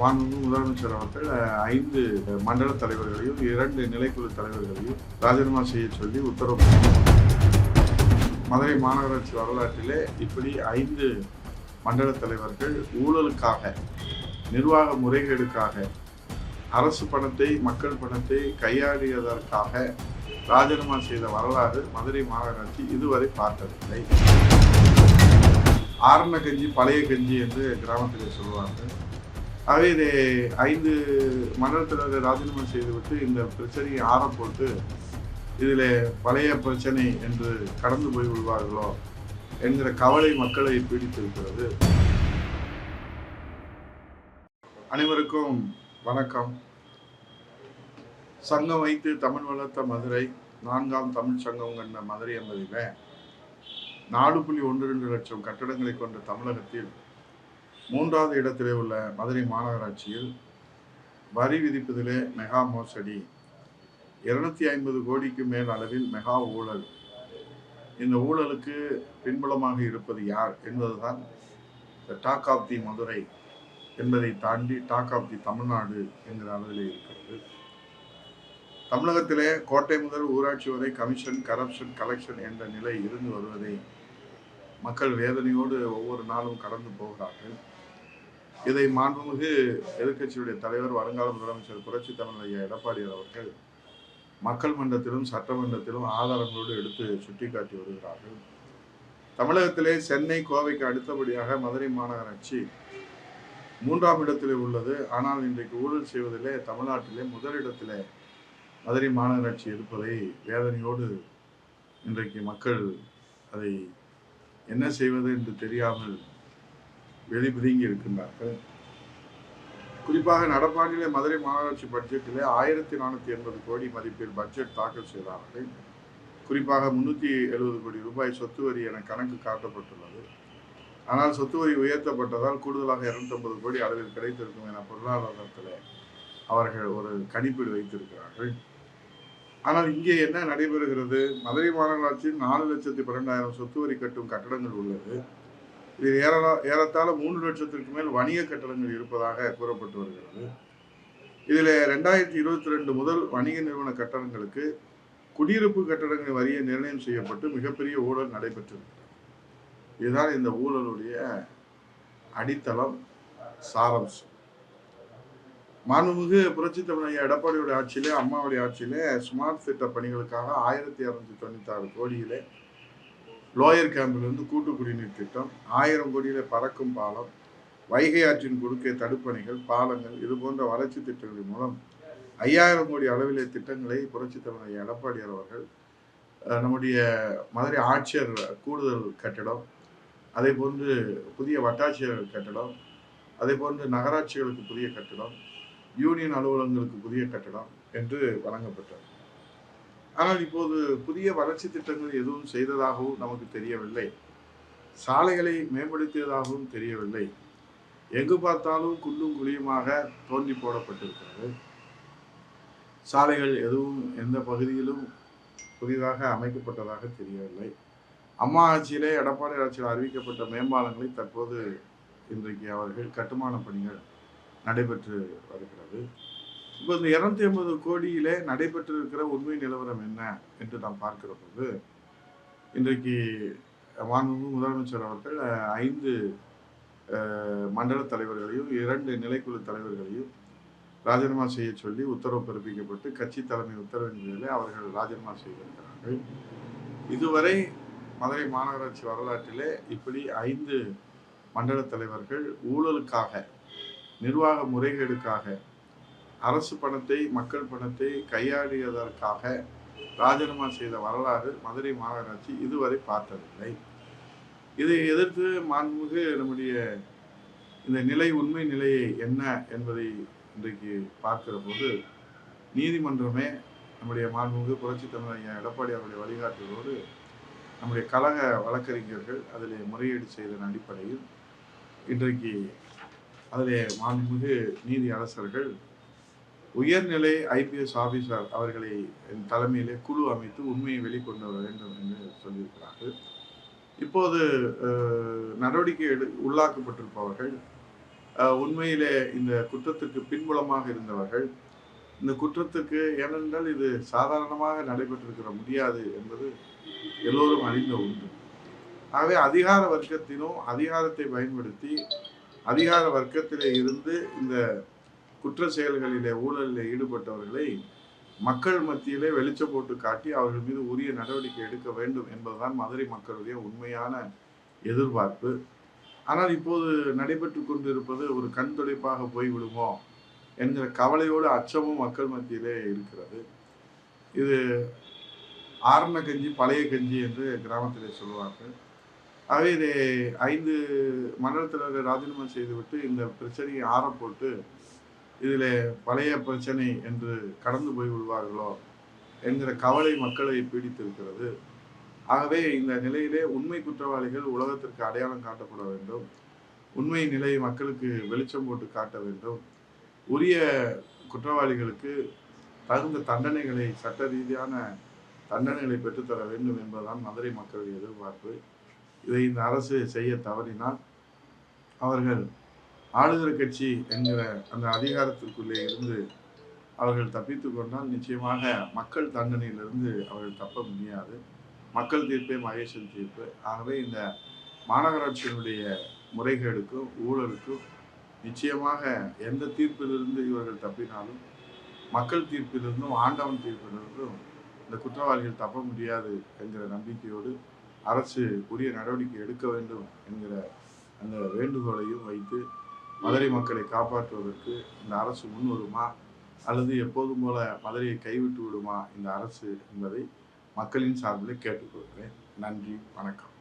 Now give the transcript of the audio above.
மாண்புமிகு முதலமைச்சர் அவர்கள் ஐந்து மண்டல தலைவர்களையும் இரண்டு நிலைக்குழு தலைவர்களையும் ராஜினாமா செய்ய சொல்லி உத்தரவு மதுரை மாநகராட்சி வரலாற்றிலே இப்படி ஐந்து மண்டல தலைவர்கள் ஊழலுக்காக நிர்வாக முறைகேடுக்காக அரசு பணத்தை மக்கள் பணத்தை கையாடியதற்காக ராஜினாமா செய்த வரலாறு மதுரை மாநகராட்சி இதுவரை பார்த்ததில்லை. ஆரம்ப கஞ்சி பழைய கஞ்சி என்று கிராமத்திலே சொல்லுவார்கள். ஆகவே இதை ஐந்து மண்டல ராஜினாமா செய்துவிட்டு இந்த பிரச்சனையை ஆற போட்டு இதில் பழைய பிரச்சனை என்று கடந்து போய் விடுவார்களோ என்கிற கவலை மக்களை பீடித்திருக்கிறது. அனைவருக்கும் வணக்கம். சங்கம் வைத்து தமிழ் வளர்த்த மதுரை நான்காம் தமிழ் சங்கம் கண்ட மதுரை என்பதில் நாலு புள்ளி ஒன்று ரெண்டு லட்சம் கட்டடங்களை கொண்ட தமிழகத்தில் மூன்றாவது இடத்திலே உள்ள மதுரை மாநகராட்சியில் வரி விதிப்பதிலே மெகா மோசடி. இருநூத்தி ஐம்பது கோடிக்கு மேல் அளவில் மெகா ஊழல். இந்த ஊழலுக்கு பின்புலமாக இருப்பது யார் என்பதுதான் டாக் ஆஃப் தி மதுரை என்பதை தாண்டி டாக் ஆஃப் தி தமிழ்நாடு என்கிற அளவில் இருக்கிறது. தமிழகத்திலே கோட்டை முதல் ஊராட்சி வரை கமிஷன் கரப்ஷன் கலெக்ஷன் என்ற நிலை இருந்து வருவதை மக்கள் வேதனையோடு ஒவ்வொரு நாளும் கடந்து போகிறார்கள். இதை மாண்புமிகு எதிர்க்கட்சியுடைய தலைவர் வருங்கால முதலமைச்சர் புரட்சி தமிழ் ஐயா எடப்பாடியார் அவர்கள் மக்கள் மன்றத்திலும் சட்டமன்றத்திலும் ஆதாரங்களோடு எடுத்து சுட்டிக்காட்டி வருகிறார்கள். தமிழகத்திலே சென்னை கோவைக்கு அடுத்தபடியாக மதுரை மாநகராட்சி மூன்றாம் இடத்திலே உள்ளது. ஆனால் இன்றைக்கு ஊழல் செய்வதிலே தமிழ்நாட்டிலே முதலிடத்திலே மதுரை மாநகராட்சி இருப்பதை வேதனையோடு இன்றைக்கு மக்கள் அதை என்ன செய்வது என்று தெரியாமல் வெளிபதுங்கி இருக்கின்றார்கள். குறிப்பாக நடப்பாண்டிலே மதுரை மாநகராட்சி பட்ஜெட்டிலே ஆயிரத்தி நானூற்றி எண்பது கோடி மதிப்பில் பட்ஜெட் தாக்கல் செய்தார்கள். குறிப்பாக முன்னூற்றி எழுபது கோடி ரூபாய் சொத்து வரி என கணக்கு காட்டப்பட்டுள்ளது. ஆனால் சொத்து வரி உயர்த்தப்பட்டதால் கூடுதலாக இரநூத்தம்பது கோடி அளவில் கிடைத்திருக்கும் என பொருளாதாரத்தில் அவர்கள் ஒரு கணிப்பீடு வைத்திருக்கிறார்கள். ஆனால் இங்கே என்ன நடைபெறுகிறது? மதுரை மாநகராட்சியில் நாலு லட்சத்தி பன்னெண்டாயிரம் சொத்து வரி கட்டும் கட்டடங்கள் உள்ளது. இதில் ஏறலா ஏறத்தாழ மூன்று லட்சத்திற்கு மேல் வணிக கட்டடங்கள் இருப்பதாக கூறப்பட்டு வருகிறது. இதில் ரெண்டாயிரத்தி இருபத்தி ரெண்டு முதல் வணிக நிறுவன கட்டடங்களுக்கு குடியிருப்பு கட்டடங்கள் வரிய நிர்ணயம் செய்யப்பட்டு மிகப்பெரிய ஊழல் நடைபெற்றிருக்கிறது. இதுதான் இந்த ஊழலுடைய அடித்தளம் சாரம்சம் மாண்புமிகு புரட்சி தமிழக எடப்பாடியுடைய ஆட்சியிலே அம்மாவுடைய ஆட்சியிலே ஸ்மார்ட் திட்ட பணிகளுக்காக ஆயிரத்தி இரநூத்தி தொண்ணூத்தி ஆறு கோடியிலே லோயர் கேம்பிலிருந்து கூட்டு குடிநீர் திட்டம் ஆயிரம் கோடியில் பறக்கும் பாலம் வைகை ஆற்றின் குறுக்கே தடுப்பணைகள் பாலங்கள் இது போன்ற வளர்ச்சி திட்டங்களின் மூலம் ஐயாயிரம் கோடி அளவிலே திட்டங்களை புரட்சி தலைவர் எடப்பாடி அவர்கள் நம்முடைய மதுரை ஆட்சியர் கூடுதல் கட்டிடம் அதே போன்று புதிய வட்டாட்சியர் கட்டிடம் அதே போன்று நகராட்சிகளுக்கு புதிய கட்டிடம் யூனியன் அலுவலகங்களுக்கு புதிய கட்டடம் என்று வழங்கப்பட்டது. ஆனால் இப்போது புதிய வளர்ச்சி திட்டங்கள் எதுவும் செய்ததாகவும் நமக்கு தெரியவில்லை. சாலைகளை மேம்படுத்தியதாகவும் தெரியவில்லை. எங்கு பார்த்தாலும் குண்டும் குழியுமாக தோண்டி போடப்பட்டிருக்கிறது. சாலைகள் எதுவும் எந்த பகுதியிலும் புதிதாக அமைக்கப்பட்டதாக தெரியவில்லை. அம்மா ஆட்சியிலே எடப்பாடி ஆட்சியில் அறிவிக்கப்பட்ட மேம்பாலங்களை தற்போது இன்றைக்கு அவர்கள் கட்டுமான பணிகள் நடைபெற்று வருகிறது. இப்போ இந்த இரநூத்தி ஐம்பது கோடியிலே நடைபெற்றிருக்கிற உண்மை நிலவரம் என்ன என்று நாம் பார்க்கிற போது இன்றைக்கு மாண்பு முதலமைச்சர் அவர்கள் ஐந்து மண்டல தலைவர்களையும் இரண்டு நிலைக்குழு தலைவர்களையும் ராஜினாமா செய்ய சொல்லி உத்தரவு பிறப்பிக்கப்பட்டு கட்சி தலைமை உத்தரவின் பேரிலே அவர்கள் ராஜினாமா செய்திருக்கிறார்கள். இதுவரை மதுரை மாநகராட்சி வரலாற்றிலே இப்படி ஐந்து மண்டல தலைவர்கள் ஊழலுக்காக நிர்வாக முறைகேடுக்காக அரசு பணத்தை மக்கள் பணத்தை கையாடியதற்காக ராஜினாமா செய்த வரலாறு மதுரை மாநகராட்சி இதுவரை பார்த்ததில்லை. இதை எதிர்த்து மாண்புமிகு நம்முடைய இந்த நிலை உண்மை நிலையை என்ன என்பதை இன்றைக்கு பார்க்கிற போது நீதிமன்றமே நம்முடைய மாண்புமிகு புரட்சி தமிழக எடப்பாடி அவருடைய வழிகாட்டுதலோடு நம்முடைய கழக வழக்கறிஞர்கள் அதில் முறையீடு செய்ததன் அடிப்படையில் இன்றைக்கு அதிலே மாண்புமிகு நீதி அரசர்கள் உயர்நிலை ஐபிஎஸ் ஆபீசர் அவர்களை தலைமையிலே குழு அமைத்து உண்மையை வெளிக்கொண்டு வர வேண்டும் என்று சொல்லியிருக்கிறார்கள். இப்போது நடவடிக்கை எடு உள்ளாக்கப்பட்டிருப்பவர்கள் உண்மையிலே இந்த குற்றத்திற்கு பின்புலமாக இருந்தவர்கள் இந்த குற்றத்துக்கு ஏனென்றால் இது சாதாரணமாக நடைபெற்றிருக்கிற முடியாது என்பது எல்லோரும் அறிந்த உண்டு ஆகவே அதிகார வர்க்கத்தினும் அதிகாரத்தை பயன்படுத்தி அதிகார வர்க்கத்திலே இருந்து இந்த குற்ற செயல்களிலே ஊழலில் ஈடுபட்டவர்களை மக்கள் மத்தியிலே வெளிச்சம் போட்டு காட்டி அவர்கள் மீது உரிய நடவடிக்கை எடுக்க வேண்டும் என்பதுதான் மதுரை மக்களுடைய உண்மையான எதிர்பார்ப்பு. ஆனால் இப்போது நடைபெற்று கொண்டிருப்பது ஒரு கண் துடைப்பாக போய்விடுமோ என்கிற கவலையோடு அச்சமும் மக்கள் மத்தியிலே இருக்கிறது. இது ஆரண கஞ்சி பழைய கஞ்சி என்று கிராமத்திலே சொல்லுவார்கள். ஆகவே இதை ஐந்து மண்டலத்தினர்கள் ராஜினாமா செய்துவிட்டு இந்த பிரச்சனையை ஆற போட்டு இதில் பழைய பிரச்சனை என்று கடந்து போய் விடுவார்களோ என்கிற கவலை மக்களை பீடித்திருக்கிறது. ஆகவே இந்த நிலையிலே உண்மை குற்றவாளிகள் உலகத்திற்கு அடையாளம் காட்டப்பட வேண்டும். உண்மை நிலை மக்களுக்கு வெளிச்சம் போட்டு காட்ட வேண்டும். உரிய குற்றவாளிகளுக்கு தகுந்த தண்டனைகளை சட்ட ரீதியான தண்டனைகளை பெற்றுத்தர வேண்டும் என்பதுதான் மதுரை மக்களுடைய எதிர்பார்ப்பு. இதை இந்த அரசு செய்ய தவறினால் அவர்கள் ஆளுகிற கட்சி என்கிற அந்த அதிகாரத்திற்குள்ளே இருந்து அவர்கள் தப்பித்து கொண்டால் நிச்சயமாக மக்கள் தண்டனையிலிருந்து அவர்கள் தப்ப முடியாது. மக்கள் தீர்ப்பே மகேசன் தீர்ப்பு. ஆகவே இந்த மாநகராட்சியினுடைய முறைகேடுக்கும் ஊழலுக்கும் நிச்சயமாக எந்த தீர்ப்பிலிருந்து இவர்கள் தப்பினாலும் மக்கள் தீர்ப்பிலிருந்தும் ஆண்டவன் தீர்ப்பிலிருந்தும் இந்த குற்றவாளிகள் தப்ப முடியாது என்கிற நம்பிக்கையோடு அரசு உரிய நடவடிக்கை எடுக்க வேண்டும் என்கிற அந்த வேண்டுகோளையும் வைத்து மதுரை மக்களை காப்பாற்றுவதற்கு இந்த அரசு முன் வருமா அல்லது எப்போதும் போல மதுரையை கைவிட்டு விடுமா இந்த அரசு என்பதை மக்களின் சார்பில் கேட்டுக்கொள்கிறேன். நன்றி வணக்கம்.